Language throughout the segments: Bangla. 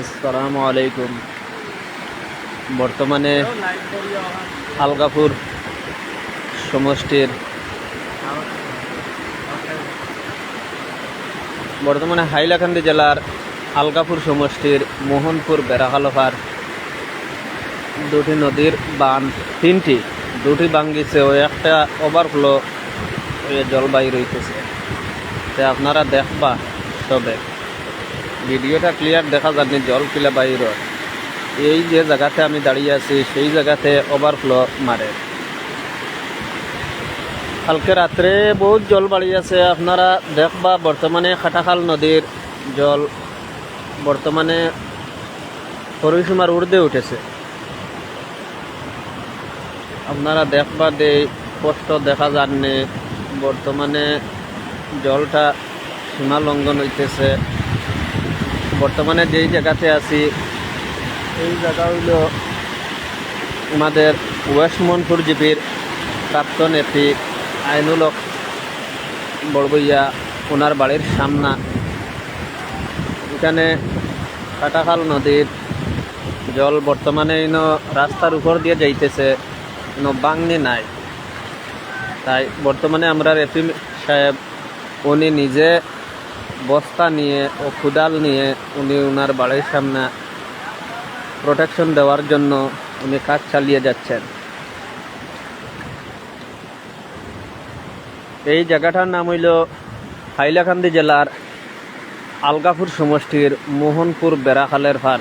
আসসালামু আলাইকুম। বর্তমানে আলগাপুর সমষ্টির। বর্তমানে হাইলাকান্দি জেলার আলগাপুর সমষ্টির মোহনপুর বেড়াখালফার দুটি নদীর বান তিনটি দুটি বাঙ্গিছে ও একটা ওভারফ্লো জলবায়ু রইতেছে। তে আপনারা দেখবা তবে ভিডিওটা ক্লিয়ার দেখা যায়নি, জল কিলা বাইর এই যে জায়গাতে আমি দাঁড়িয়ে আছি, সেই জায়গাতে ওভারফ্লো মারে। কালকে রাত্রে বহুত জল বাড়ি আছে, আপনারা দেখবা, বর্তমানে খাটাখাল নদীর জল বর্তমানে পরিসীমার ঊর্ধ্বে উঠেছে। আপনারা দেখবা দে স্পষ্ট দেখা যাননি বর্তমানে জলটা সীমা লঙ্ঘন হইতেছে। বর্তমানে যেই জায়গাতে আছি, এই জায়গা হইল আমাদের ওয়েস্ট মনপুর জিপির প্রাক্তন এপি আইনুল হক বড়বইয়া, ওনার বাড়ির সামনা। এখানে কাটাখাল নদীর জল বর্তমানে ইনো রাস্তার উপর দিয়ে যাইতেছে কোনো বাংনি নাই। তাই বর্তমানে আমরা রেপি সাহেব, উনি নিজে বস্তা নিয়ে ও কুদাল নিয়ে উনি ওনার বাড়ির সামনে প্রোটেকশন দেওয়ার জন্য উনি কাজ চালিয়ে যাচ্ছেন। এই জায়গাটার নাম হইল হাইলাকান্দি জেলার আলগাপুর সমষ্টির মোহনপুর বেড়াখালের ভার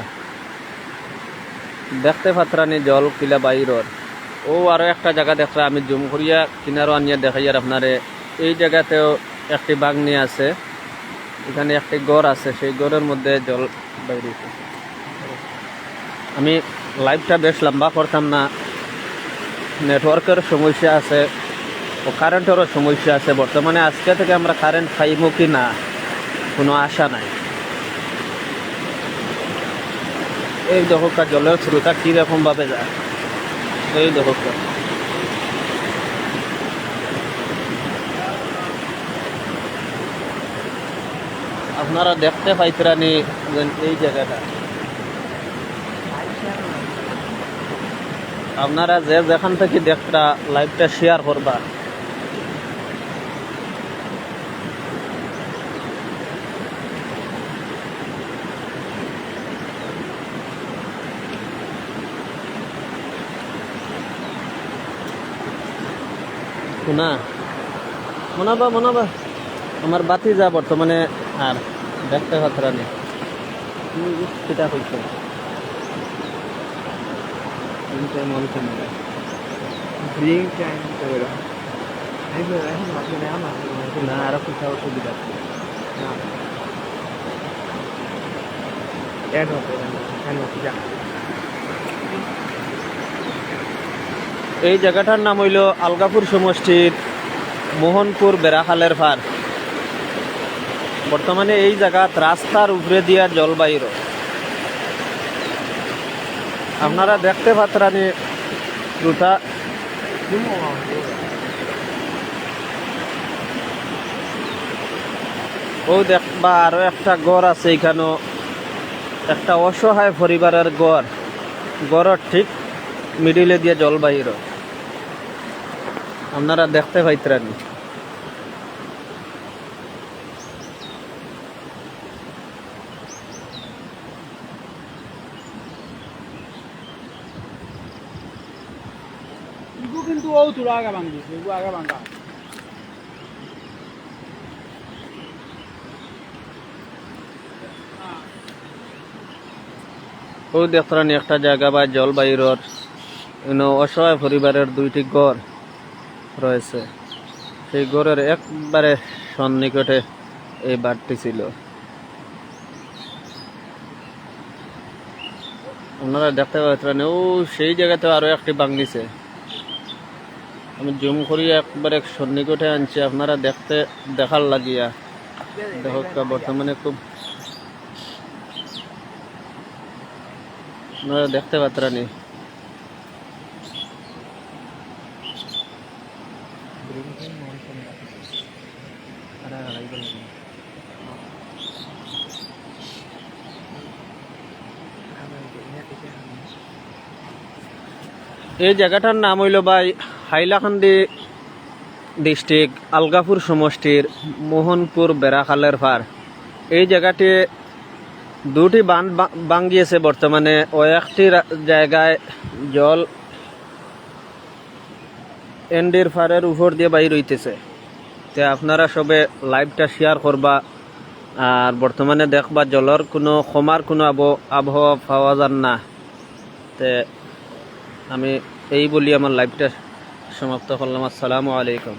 দেখতে পাত্রানি জল কিলা বাইরর ও আরও একটা জায়গা দেখরা আমি জুম করিয়া কিনারও আনিয়া দেখাই আর আপনারে। এই জায়গাতেও একটি বাগনি আছে। এখানে একটি গড় আছে, সেই গড়ের মধ্যে জল বাইরেছে আমি লাইভটা বেশ লম্বা করতাম না। নেটওয়ার্কের সমস্যা আছে, ও কারেন্টেরও সমস্যা আছে। বর্তমানে আজকে থেকে আমরা কারেন্ট পাইব কি না, কোনো আশা নাই। এই দেখোকা জলের স্রোতা কীরকমভাবে যায়? এই দেখোকা আপনারা দেখতে পাইতরানি এই জায়গাটা। আপনারা যে যেখান থেকে দেখরা লাইভটা শেয়ার করবা। শোনা। মনাবা মনাবা আমার বাতি যা বর্তমানে আর দেখতে পাত্রা নেই সেটা ama না আরও কোথাও সুবিধা আছে। no ya no pero ya no ya এই জায়গাটার নাম হইল আলগাপুর সমষ্টির মোহনপুর বেড়াখালের ফার বর্তমানে এই জায়গাত রাস্তার উপরে দিয়া জলবায়ুর। আপনারা দেখতে পাত্রানি দুটা। ও দেখবা আরও একটা গড় আছে এখানেও। একটা অসহায় পরিবারের গড়। গড়ের ঠিক মিডিলে দিয়ে জল বাহির আপনারা দেখতে পাইতরানি। Iku কিন্তু ও আগা আগা ভাঙা। ও একটা জায়গা বা জলবায়ুর অসহায় পরিবারের দুইটি গড় রয়েছে। সেই গড়ের একবারে সন্নিকটে এই বাড়টি ছিল। ওনারা দেখতে পাচ্ছেন ও সেই জায়গাতে আরও একটি বাংলিছে আমি জুম করি, একবারে সন্নিকটে আনছি, আপনারা দেখতে, দেখার লাগিয়া। দেখা বর্তমানে খুব আপনারা দেখতে পাত্রানি এই জায়গাটার নাম হইল ভাই হাইলাকান্দি ডিস্ট্রিক্ট আলগাপুর সমষ্টির মোহনপুর বেড়াখালের পার। এই জায়গাটি দুটি বাঁধ বা- ভাঙ্গিয়েছে বর্তমানে ও একটি জায়গায় জল এন্ডির ফারের উপর দিয়ে বাইর হইতেছে। তে আপনারা সবে লাইভটা শেয়ার করবা। আর বর্তমানে দেখবা জলের কোনো ক্ষমার কোনো আবহ- আবহাওয়া পাওয়া যান না। তে আমি এই বলি আমার লাইভটা। সমাপ্ত করলাম। আসসালামু আলাইকুম।